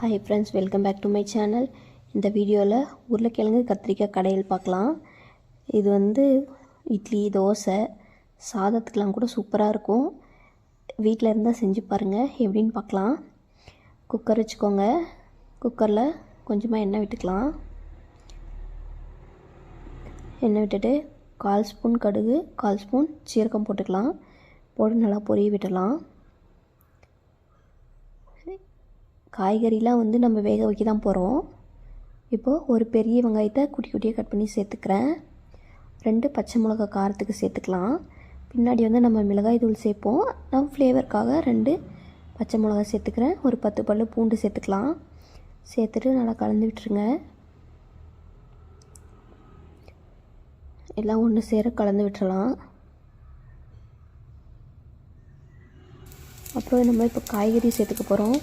Hi friends welcome back to my channel இந்த வீடியோவில் உருளைக்கிழங்கு கத்திரிக்காய் கடையில் பார்க்கலாம். இது வந்து இட்லி தோசை சாதத்துக்கெலாம் கூட சூப்பராக இருக்கும். வீட்டில் இருந்தால் செஞ்சு பாருங்கள் எப்படின்னு பார்க்கலாம். குக்கர் வச்சுக்கோங்க. குக்கரில் கொஞ்சமாக எண்ணெய் விட்டுக்கலாம். எண்ணெய் விட்டுட்டு கால் ஸ்பூன் கடுகு கால் ஸ்பூன் சீரகம் போட்டுக்கலாம். போட்டு நல்லா பொரிய விட்டுடலாம். காய்கறிலாம் வந்து நம்ம வேக வைக்க தான் போகிறோம் இப்போது ஒரு பெரிய வெங்காயத்தை குட்டி குட்டியாக கட் பண்ணி சேர்த்துக்கிறேன். ரெண்டு பச்சை மிளகா காரத்துக்கு சேர்த்துக்கலாம். பின்னாடி வந்து நம்ம மிளகாய் தூள் சேர்ப்போம். நான் ஃப்ளேவருக்காக ரெண்டு பச்சை மிளகா சேர்த்துக்கிறேன். ஒரு பத்து பல்லு பூண்டு சேர்த்துக்கலாம். சேர்த்துட்டு நல்லா கலந்து விட்டுருங்க. எல்லாம் ஒன்று சேர கலந்து விட்டுறலாம். அப்புறம் நம்ம இப்போ காய்கறி சேர்த்துக்க போகிறோம்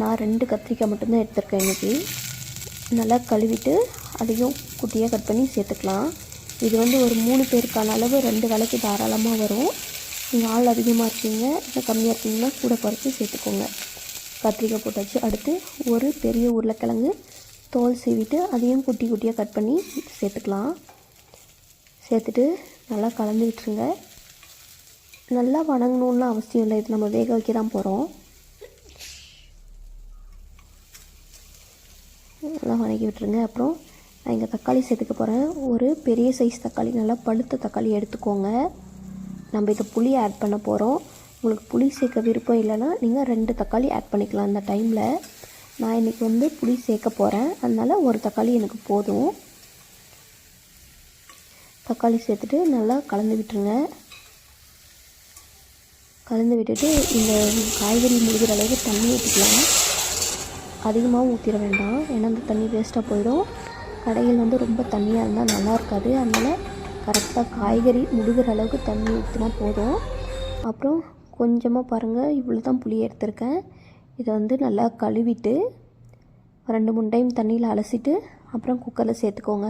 நான் ரெண்டு கத்திரிக்காய் மட்டும்தான் எடுத்திருக்கேன் இன்றைக்கி நல்லா கழுவிட்டு அதையும் குட்டியாக கட் பண்ணி சேர்த்துக்கலாம். இது வந்து ஒரு மூணு பேருக்கான அளவு ரெண்டு வேலைக்கு தாராளமாக வரும். நீங்கள் ஆள் அதிகமாக இருக்கீங்க இல்லை கம்மியாக இருக்கீங்கன்னா கூட குறைச்சி சேர்த்துக்கோங்க. கத்திரிக்காய் போட்டாச்சு. அடுத்து ஒரு பெரிய உருளைக்கிழங்கு தோல் சீவிட்டு அதையும் குட்டி குட்டியாக கட் பண்ணி சேர்த்துக்கலாம். சேர்த்துட்டு நல்லா கலந்து விட்டுருங்க நல்லா வணங்கணுன்னு அவசியம் இல்லை. இது நம்ம வேக வைக்க தான் போகிறோம் நல்லா வதக்கி விட்டுருங்க. அப்புறம் நான் இங்கே தக்காளி சேர்த்துக்க போகிறேன் ஒரு பெரிய சைஸ் தக்காளி நல்லா பழுத்த தக்காளி எடுத்துக்கோங்க. நம்ம இதை புளி ஆட் பண்ண போகிறோம் உங்களுக்கு புளி சேர்க்க விருப்பம் இல்லைன்னா நீங்கள் ரெண்டு தக்காளி ஆட் பண்ணிக்கலாம் அந்த டைமில் நான் இன்றைக்கி வந்து புளி சேர்க்க போகிறேன் அதனால் ஒரு தக்காளி எனக்கு போதும். தக்காளி சேர்த்துட்டு நல்லா கலந்து விட்டுருங்க. கலந்து விட்டுட்டு இந்த காய்கறி முழுகிற அளவுக்கு தண்ணி ஊற்றிக்கலாம் அதிகமாக ஊற்றிட வேண்டாம். ஏன்னா அந்த தண்ணி வேஸ்ட்டாக போயிடும். கடையில் வந்து ரொம்ப தண்ணியாக இருந்தால் நல்லா இருக்காது. அதனால் கரெக்டாக காய்கறி முழுகிற அளவுக்கு தண்ணி ஊற்றினா போதும். அப்புறம் கொஞ்சமாக பாருங்கள் இவ்வளோ தான் புளி எடுத்திருக்கேன். இதை வந்து நல்லா கழுவிட்டு ரெண்டு மூணு டைம் தண்ணியில் அலசிட்டு அப்புறம் குக்கரில் சேர்த்துக்கோங்க.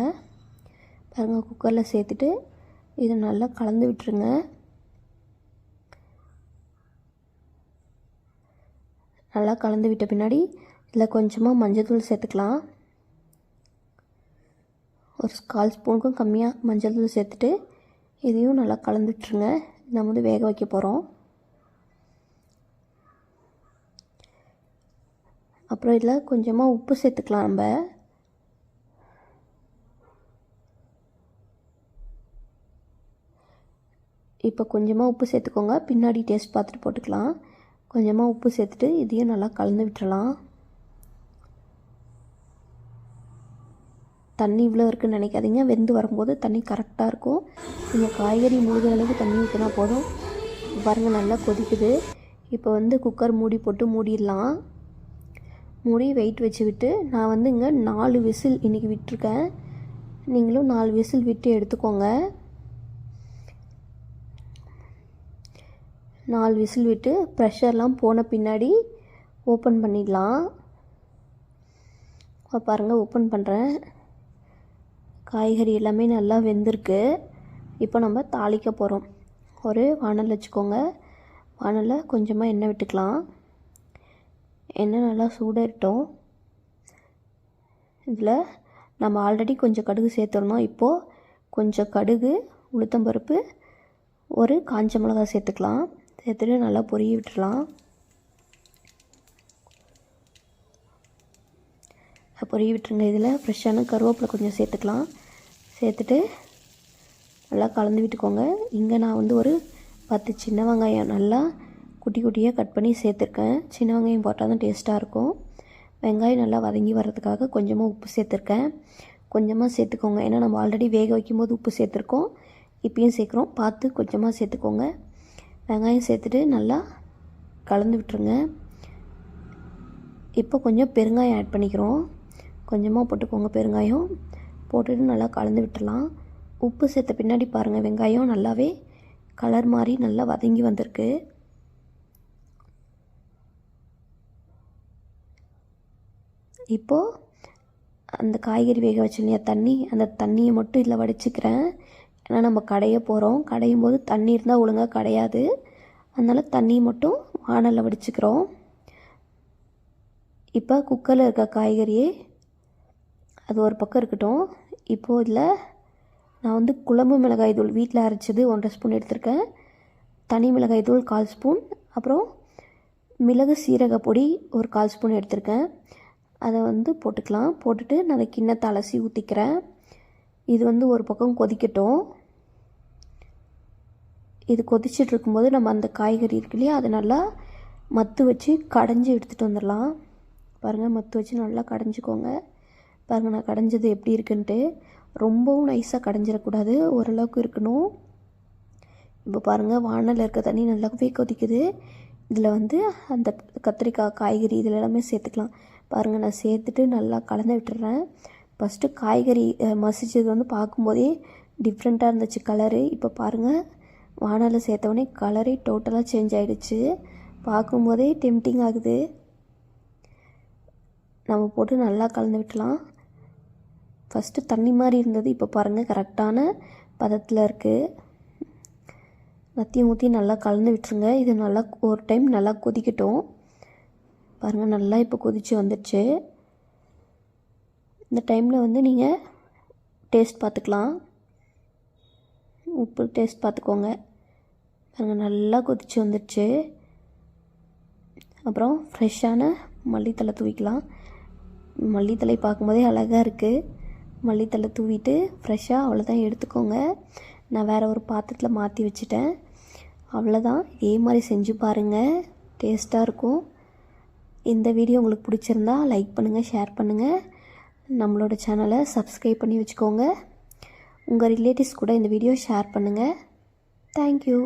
பாருங்கள் குக்கரில் சேர்த்துட்டு இதை நல்லா கலந்து விட்டுருங்க. நல்லா கலந்து விட்ட பின்னாடி இதில் கொஞ்சமாக மஞ்சள்தூள் சேர்த்துக்கலாம். ஒரு கால் ஸ்பூனுக்கும் கம்மியாக மஞ்சள் தூள் சேர்த்துட்டு இதையும் நல்லா கலந்துட்டுருங்க. நம்ம வந்து வேக வைக்க போகிறோம். அப்புறம் இதில் கொஞ்சமாக உப்பு சேர்த்துக்கலாம் நம்ம. இப்போ கொஞ்சமாக உப்பு சேர்த்துக்கோங்க. பின்னாடி டேஸ்ட் பார்த்துட்டு போட்டுக்கலாம். கொஞ்சமாக உப்பு சேர்த்துட்டு இதையும் நல்லா கலந்து விட்டுறலாம். தண்ணி இவ்வளோ இருக்குன்னு நினைக்காதீங்க. வெந்து வரும்போது தண்ணி கரெக்டாக இருக்கும். நீங்கள் காய்கறி முழுகிற அளவுக்கு தண்ணி ஊற்றினா போதும். பாருங்கள் நல்லா கொதிக்குது. இப்போ வந்து குக்கர் மூடி போட்டு மூடிடலாம். மூடி வெயிட் வச்சு விட்டு நான் வந்து இங்கே நாலு விசில் இன்றைக்கி விட்டுருக்கேன். நீங்களும் நாலு விசில் விட்டு எடுத்துக்கோங்க. நாலு விசில் விட்டு ப்ரெஷர்லாம் போன பின்னாடி ஓப்பன் பண்ணிடலாம். பாருங்கள் ஓப்பன் பண்ணுறேன் காய்கறி எல்லாமே நல்லா வெந்திருக்கு. இப்போ நம்ம தாளிக்க போகிறோம் ஒரு வானல் வச்சுக்கோங்க. வானலில் கொஞ்சமாக எண்ணெய் விட்டுக்கலாம். எண்ணெய் நல்லா சூடாயிட்டோம் இதில் நம்ம ஆல்ரெடி கொஞ்சம் கடுகு சேர்த்துடணும். இப்போது கொஞ்சம் கடுகு உளுத்தம்பருப்பு ஒரு காஞ்ச மிளகா சேர்த்துக்கலாம். சேர்த்துட்டு நல்லா பொரிய விட்டுடலாம். பொரிய விட்டுருங்க இதில். ஃப்ரெஷ்ஷான கருவேப்பிலை கொஞ்சம் சேர்த்துக்கலாம். சேர்த்துட்டு நல்லா கலந்து விட்டுக்கோங்க. இங்கே நான் வந்து ஒரு பத்து சின்ன வெங்காயம் நல்லா குட்டி குட்டியாக கட் பண்ணி சேர்த்துருக்கேன். சின்ன வெங்காயம் போட்டால் தான் டேஸ்ட்டாக இருக்கும். வெங்காயம் நல்லா வதங்கி வர்றதுக்காக கொஞ்சமாக உப்பு சேர்த்துருக்கேன். கொஞ்சமாக சேர்த்துக்கோங்க. ஏன்னா நம்ம ஆல்ரெடி வேக வைக்கும்போது உப்பு சேர்த்துருக்கோம். இப்பயும் சேர்க்குறோம். பார்த்து கொஞ்சமாக சேர்த்துக்கோங்க. வெங்காயம் சேர்த்துட்டு நல்லா கலந்து விட்டுருங்க. இப்போ கொஞ்சம் பெருங்காயம் ஆட் பண்ணிக்கிறோம். கொஞ்சமாக போட்டுக்கோங்க பெருங்காயம். போட்டுட்டு நல்லா கலந்து விட்டுடலாம். உப்பு சேர்த்த பின்னாடி பாருங்கள் வெங்காயம் நல்லாவே கலர் மாதிரி நல்லா வதங்கி வந்திருக்கு. இப்போது அந்த காய்கறி வேக வச்சு இல்லையா தண்ணி அந்த தண்ணியை மட்டும் இதில் வடிச்சுக்கிறேன். ஏன்னா நம்ம கடைய போகிறோம் கடையும் போது தண்ணி இருந்தால் ஒழுங்காக கிடையாது. அதனால் தண்ணி மட்டும் வானலில் வடிச்சுக்கிறோம். இப்போ குக்கரில் இருக்க காய்கறியே அது ஒரு பக்கம் இருக்கட்டும். இப்போது இதில் நான் வந்து குழம்பு மிளகாய் தூள் வீட்டில் அரைச்சது ஒன்றரை ஸ்பூன் எடுத்திருக்கேன். தனி மிளகாய் தூள் கால் ஸ்பூன். அப்புறம் மிளகு சீரக பொடி ஒரு கால் ஸ்பூன் எடுத்திருக்கேன். அதை வந்து போட்டுக்கலாம். போட்டுட்டு நான் அதை கிண்ணத்தை அலசி ஊற்றிக்கிறேன் இது வந்து ஒரு பக்கம் கொதிக்கட்டும். இது கொதிச்சுட்டு இருக்கும்போது நம்ம அந்த காய்கறி இருக்கு இல்லையா அதை நல்லா மத்து வச்சு கடைஞ்சி எடுத்துகிட்டு வந்துடலாம். பாருங்கள் மத்து வச்சு நல்லா கடைஞ்சிக்கோங்க. பாருங்கள் நான் கடைஞ்சது எப்படி இருக்குன்ட்டு. ரொம்பவும் நைஸாக கடைஞ்சிடக்கூடாது. ஓரளவுக்கு இருக்கணும். இப்போ பாருங்கள் வானலில் இருக்க தண்ணி நல்லாவே கொதிக்குது. இதில் வந்து அந்த கத்திரிக்காய் காய்கறி இதில் எல்லாமே சேர்த்துக்கலாம். பாருங்கள் நான் சேர்த்துட்டு நல்லா கலந்து விட்டுறேன். ஃபஸ்ட்டு காய்கறி மசிச்சது வந்து பார்க்கும்போதே டிஃப்ரெண்ட்டாக இருந்துச்சு கலரு இப்போ பாருங்கள் வானலில் சேர்த்தவொடனே கலரே டோட்டலாக சேஞ்ச் ஆகிடுச்சு பார்க்கும்போதே டெம்டிங் ஆகுது. நம்ம போட்டு நல்லா கலந்து விட்டலாம். ஃபஸ்ட்டு தண்ணி மாதிரி இருந்தது. இப்போ பாருங்கள் கரெக்டான பதத்தில் இருக்குது நத்தியும் ஊற்றி நல்லா கலந்து விட்டுருங்க. இது நல்லா ஒரு டைம் நல்லா கொதிக்கட்டும். பாருங்கள் நல்லா இப்போ கொதிச்சு வந்துடுச்சு இந்த டைமில் வந்து நீங்கள் டேஸ்ட் பார்த்துக்கலாம் உப்பு டேஸ்ட் பார்த்துக்கோங்க பாருங்கள் நல்லா கொதிச்சு வந்துடுச்சு அப்புறம் ஃப்ரெஷ்ஷான மல்லித்தலை தூவிக்கலாம். மல்லித்தலை பார்க்கும்போதே அழகாக இருக்குது மல்லித்தலை தூவிட்டு ஃப்ரெஷ்ஷாக அவ்வளோதான் எடுத்துக்கோங்க. நான் வேறு ஒரு பாத்திரத்தில் மாற்றி வச்சுட்டேன். அவ்வளோதான் இதே மாதிரி செஞ்சு பாருங்கள் டேஸ்ட்டாக இருக்கும். இந்த வீடியோ உங்களுக்கு பிடிச்சிருந்தா லைக் பண்ணுங்கள் ஷேர் பண்ணுங்கள் நம்மளோட சேனலை சப்ஸ்கிரைப் பண்ணி வச்சுக்கோங்க. உங்கள் ரிலேட்டிவ்ஸ் கூட இந்த வீடியோ ஷேர் பண்ணுங்கள் தேங்க்யூ